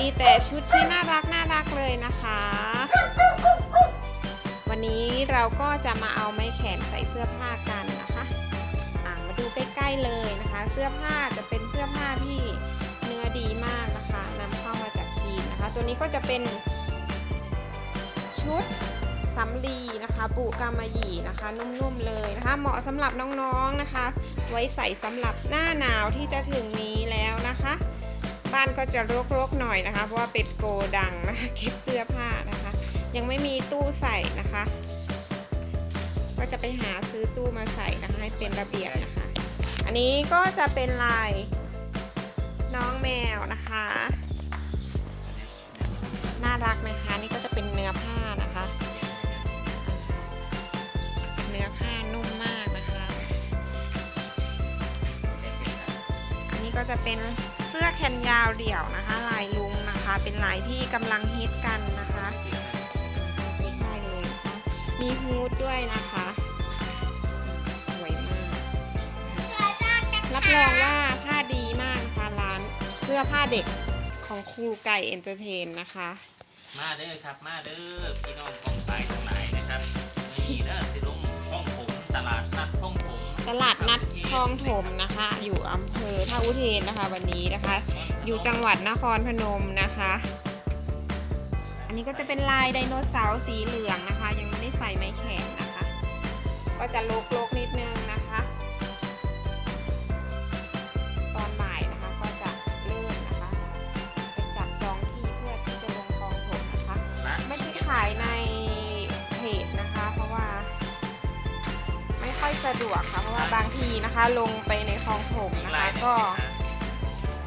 มีแต่ชุดที่น่ารักน่ารักเลยนะคะ วันนี้เราก็จะมาเอาไม้แขนใส่เสื้อผ้ากันนะคะอ่ามาดูใกล้ๆเลยนะคะ เสื้อผ้าจะเป็นเสื้อผ้าที่เนื้อดีมากนะคะนำเข้ามาจากจีนนะคะ ตัวนี้ก็จะเป็นชุดสำลีนะคะบุกามะหยี่นะคะ นุ่มๆเลยนะคะ เหมาะสำหรับน้องๆนะคะ ไว้ใส่สำหรับหน้าหนาวที่จะถึงนี้แล้ว บ้านก็จะรกๆหน่อยนะคะ เพราะว่าเป็นโกดังนะคะเก็บเสื้อผ้านะคะ ยังไม่มีตู้ใส่นะคะ ก็จะไปหาซื้อตู้มาใส่นะคะให้เป็นระเบียบนะคะ อันนี้ก็จะเป็นลายน้องแมวนะคะ น่ารักไหมคะนี่ก็จะเป็นเนื้อผ้านะคะ เนื้อผ้านุ่มมากนะคะ อันนี้ก็จะเป็น สื้อแขนยาวเดี่ยวนะคะ ลายลุงนะคะ เป็นลายที่กำลังฮิตกันนะคะได้เลยนะคะมีฮูดด้วยนะคะ สวยมากรับรองว่าผ้าดีมากนะคะร้านเสื้อผ้าเด็กของครูไก่เอนเตอร์เทนนะคะ มาเด้อครับ มาเด้อพี่น้องกองสายทั้งหลายนะครับ ตลาดนัดคลองถมนะคะ อยู่อำเภอท่าอุเทนนะคะ วันนี้นะคะ อยู่จังหวัดนครพนมนะคะ อันนี้ก็จะเป็นลายไดโนเสาร์สีเหลืองนะคะ ยังไม่ได้ใส่ไม้แขนนะคะ ก็จะโลกๆนิดนึง อยสะดวกค่ะเพราะว่าบางทีนะคะ ลงไปในคลองถมอีกนะลาคะยหนึ่งก็นะ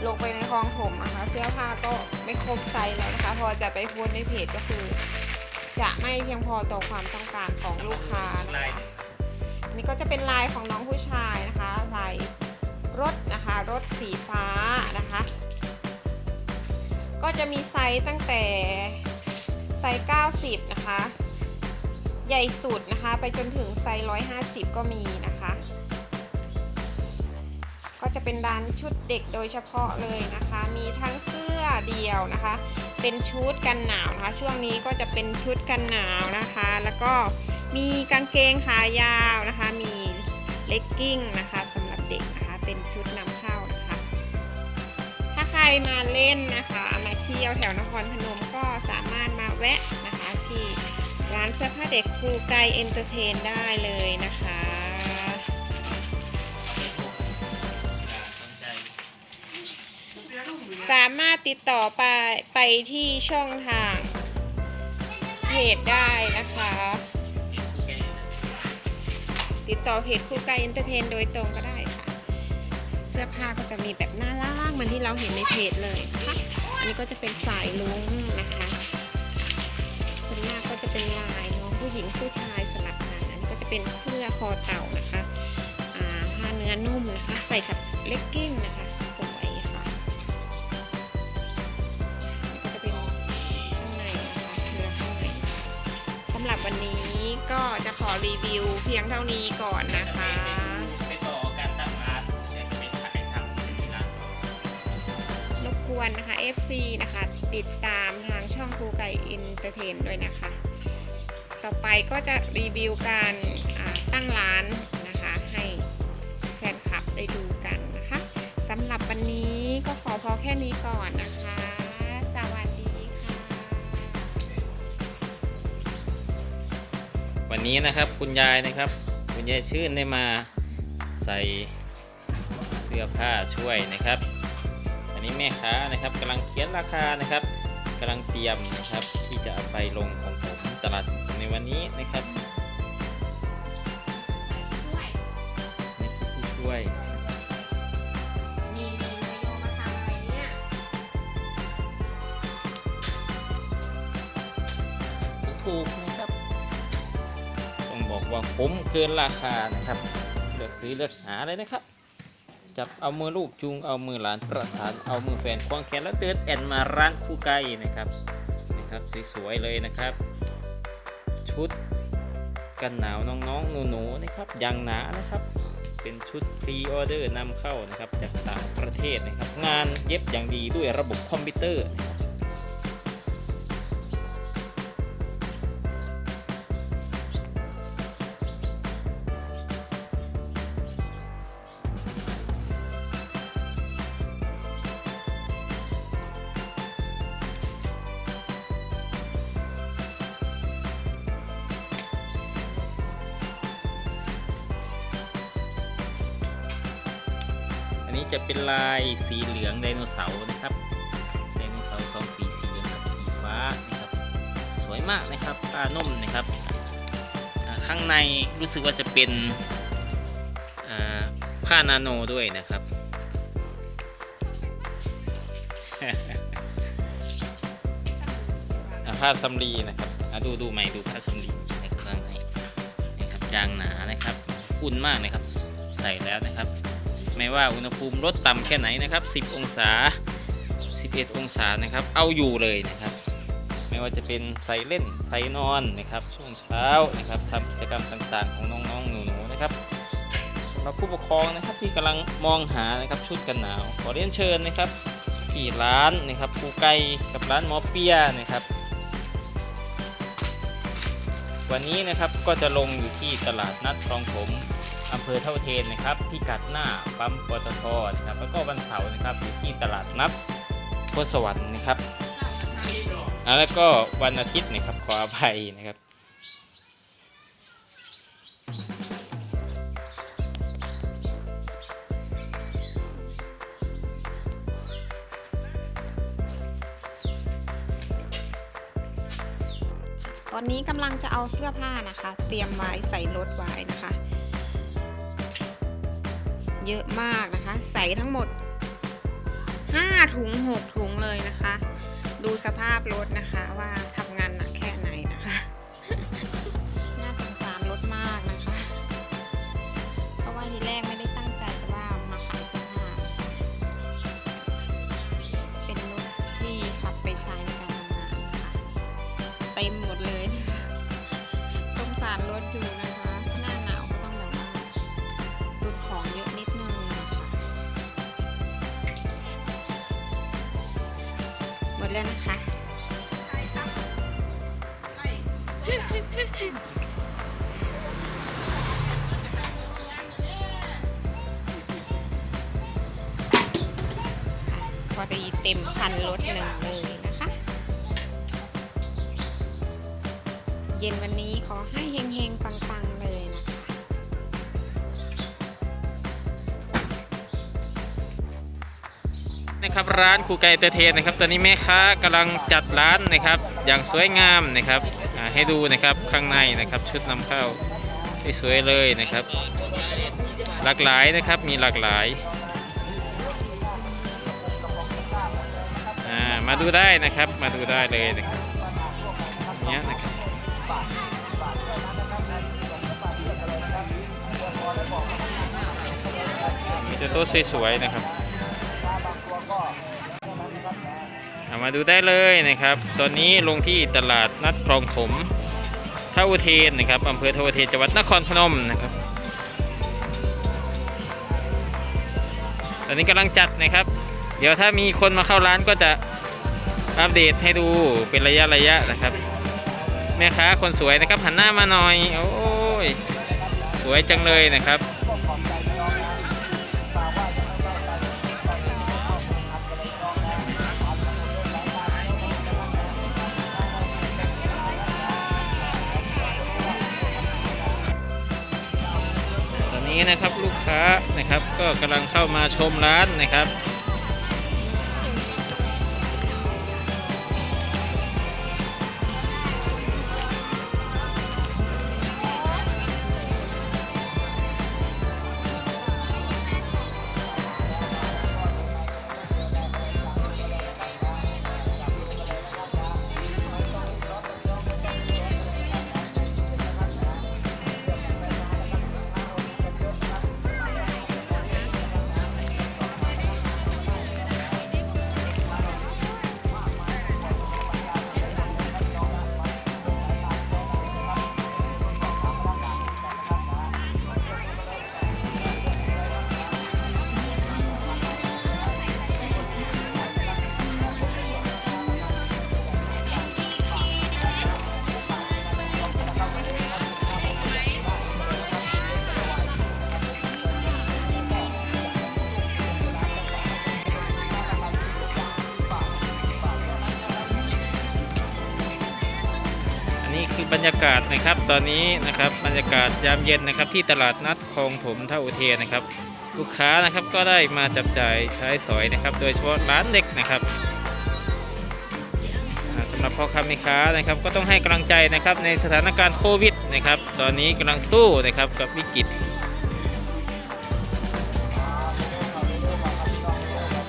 ลงไปในคลองถมนะคะ เสื้อผ้าก็ไม่ครบไซส์แล้วนะคะ พอจะไปโพสต์ในเพจก็คือ จะไม่เพียงพอต่อความต้องการของลูกค้าอีกนะลายคะหนึ่งอันนี้ก็จะเป็นลายของน้องผู้ชายนะคะลายรถนะคะรถสีฟ้านะคะ ก็จะมีไซส์ตั้งแต่ไซส์90 นะคะ ใหญ่สุดนะคะ ไปจนถึงไซส์150 ก็มีนะคะ ก็จะเป็นร้านชุดเด็กโดยเฉพาะเลยนะคะ มีทั้งเสื้อเดี่ยวนะคะ เป็นชุดกันหนาวนะคะ ช่วงนี้ก็จะเป็นชุดกันหนาวนะคะ แล้วก็มีกางเกงขายาวนะคะ มีเลกกิ้งนะคะสำหรับเด็กนะคะ เป็นชุดนำเข้านะคะ ถ้าใครมาเล่นนะคะ มาเที่ยวแถวนครพนมก็สามารถมาแวะนะคะานเสื้อผ้าเด็กครูไกเอนเตอร์เทนได้เลยนะคะสามารถติดต่อไปไปที่ช่องทางเพจได้นะคะ ติดต่อเพจครูไกเอนเตอร์เทนโดยตรงก็ได้ค่ะ เสื้อผ้าก็จะมีแบบน่ารักเหมือนที่เราเห็นในเพจเลยนะคะอันนี้ก็จะเป็นสายลุงนะคะ ส่วนมาก็จะเป็นลายเน้องผู้หญิงผู้ชายสลับกันอันนี้ก็จะเป็นเสื้อคอเต่านะคะอ่าผ้าเนื้อนุ่มนะคะ ใส่กับเลกกิ้งนะคะสวยค่ะก็จะเป็นข้างในนะคะเนื้อข้างในสำหรับวันนี้ก็จะขอรีวิวเพียงเท่านี้ก่อนนะคะ รบกวนนะคะ FC นะคะ ติดตามทางช่องครูไก่อินเตอร์เทนด้วยนะคะ ต่อไปก็จะรีวิวการตั้งร้านนะคะ ให้แฟนคลับได้ดูกันนะคะสำหรับวันนี้ก็ขอพอแค่นี้ก่อนนะคะสวัสดีค่ะวันนี้นะครับคุณยายนะครับ คุณยายชื่นได้มาใส่เสื้อผ้าช่วยนะครับ ม่ค้านะครับกำลังเขียนราคานะครับกำลังเตรียมนะครับที่จะเอาไปลงของผมตลาดในวันนี้นะครับนี่คือผู้ช่วยมีมีเมนูมาทำอะไรเนี่ยถูกนะครับ ต้องบอกว่าคุ้มเกินราคานะครับ เลือกซื้อเลือกหาเลยนะครับ จับเอามือลูกจูงเอามือหลานประสานเอามือแฟนควงแขนแล้วเดินแอนมาร้านคู่ไก่นะครับนะครับสวยๆเลยนะครับ ชุดกันหนาวน้องๆหนูๆนะครับยางหนานะครับ เป็นชุดพรีออเดอร์นำเข้านะครับจากต่างประเทศนะครับ งานเย็บอย่างดีด้วยระบบคอมพิวเตอร์นะครับ นนี้จะเป็นลายสีเหลืองไดโนเสาร์นะครับไดโนเสาร์สองสีสีเหลืองกับสีฟ้านะครับสวยมากนะครับผ้านุ่มนะครับข้างในรู้สึกว่าจะเป็นผ้านาโนด้วยนะครับผ้าสำลีนะครับดูดูใหม่ดูผ้าสำลีในข้างในนะครับจางหนานะครับอุ่นมากนะครับใส่แล้วนะครับ ไม่ว่าอุณหภูมิลดต่ำแค่ไหนนะครับ 10 องศา 11 องศานะครับ เอาอยู่เลยนะครับ ไม่ว่าจะเป็นใส่เล่นใส่นอนนะครับ ช่วงเช้านะครับทำกิจกรรมต่างๆ ของน้องๆหนูๆนะครับสำหรับผู้ปกครองนะครับที่กำลังมองหานะครับชุดกันหนาว ขอเรียนเชิญนะครับที่ร้านนะครับปูไก่กับร้านหมอเปียนะครับวันนี้นะครับก็จะลงอยู่ที่ตลาดนัดคลองถม อำเภอเท่าเทนนะครับพิกัดหน้าปั๊มปตทนะครับแล้วก็วันเสาร์นะครับอยู่ที่ตลาดนัดพลสวรรค์นะครับอ่าแล้วก็วันอาทิตย์นะครับขออภัยนะครับตอนนี้กำลังจะเอาเสื้อผ้านะคะ เตรียมไว้ใส่รถไว้นะคะ เยอะมากนะคะ ใส่ทั้งหมด 5 ถุง 6 ถุงเลยนะคะ ดูสภาพรถนะคะว่าทำงานหนักแค่ไหนนะคะ น่าสงสารรถมากนะคะ เพราะว่าทีแรกไม่ได้ตั้งใจว่ามาขายเสื้อผ้าเป็นรถที่ขับไปใช้ในการทำงานนะคะเต็มหมดเลยสงสารรถอยู่นะ แล้วนะคะพอดีเต็มคันรถหนึ่งเลยนะคะ เย็นวันนี้ขอให้เฮงๆปังๆ นะครับร้านครูไก่เตอร์เทนนะครับตอนนี้แม่ค้ากำลังจัดร้านนะครับ อย่างสวยงามนะครับให้ดูนะครับข้างในนะครับชุดนำเข้าสวยๆเลยนะครับ หลากหลายนะครับมีหลากหลายมาดูได้นะครับมาดูได้เลยนะครับเนี้ยนะครับมีแต่โต๊ะสวยๆนะครับ มาดูได้เลยนะครับ ตอนนี้ลงที่ตลาดนัดคลองถมท่าอุเทนนะครับอำเภอท่าอุเทนจังหวัดนครพนมนะครับ ตอนนี้กำลังจัดนะครับ เดี๋ยวถ้ามีคนมาเข้าร้านก็จะอัปเดตให้ดูเป็นระยะระยะนะครับ แม่ค้าคนสวยนะครับหันหน้ามาหน่อย โอ้ยสวยจังเลยนะครับ นี้นะครับลูกค้านะครับ ก็กำลังเข้ามาชมร้านนะครับ บรรยากาศนะครับ ตอนนี้นะครับบรรยากาศยามเย็นนะครับ ที่ตลาดนัดคลองถมท่าอุเทนนะครับ ลูกค้านะครับก็ได้มาจับจ่ายใช้สอยนะครับ โดยเฉพาะร้านเด็กนะครับอ่าสำหรับพ่อค้าแม่ค้านะครับ ก็ต้องให้กำลังใจนะครับในสถานการณ์โควิดนะครับ ตอนนี้กำลังสู้นะครับกับวิกฤต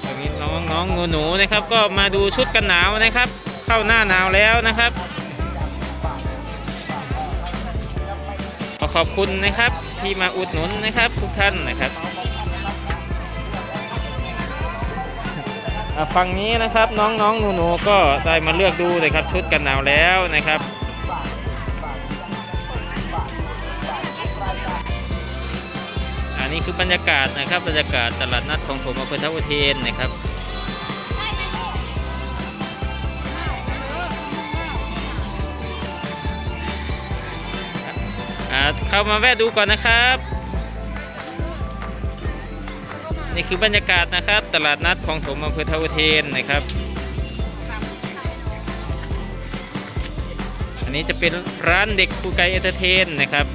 ตอนนี้น้องน้องหนูหนูๆนะครับ ก็มาดูชุดกันหนาวนะครับ เข้าหน้าหนาวแล้วนะครับ ขอบคุณนะครับที่มาอุดหนุนนะครับทุกท่านนะครับฝั่งนี้นะครับน้องๆหนูๆก็ได้มาเลือกดูเลยครับชุดกันหนาวแล้วนะครับอันนี้คือบรรยากาศนะครับบรรยากาศตลาดนัดของผมอำเภอท่าอุเทนนะครับ เข้ามาแวะดูก่อนนะครับ นี่คือบรรยากาศนะครับ ตลาดนัดของผมอำเภอทวเทนนะครับ อันนี้จะเป็นร้านเด็กครูไกเอนเตอร์เทนนะครับ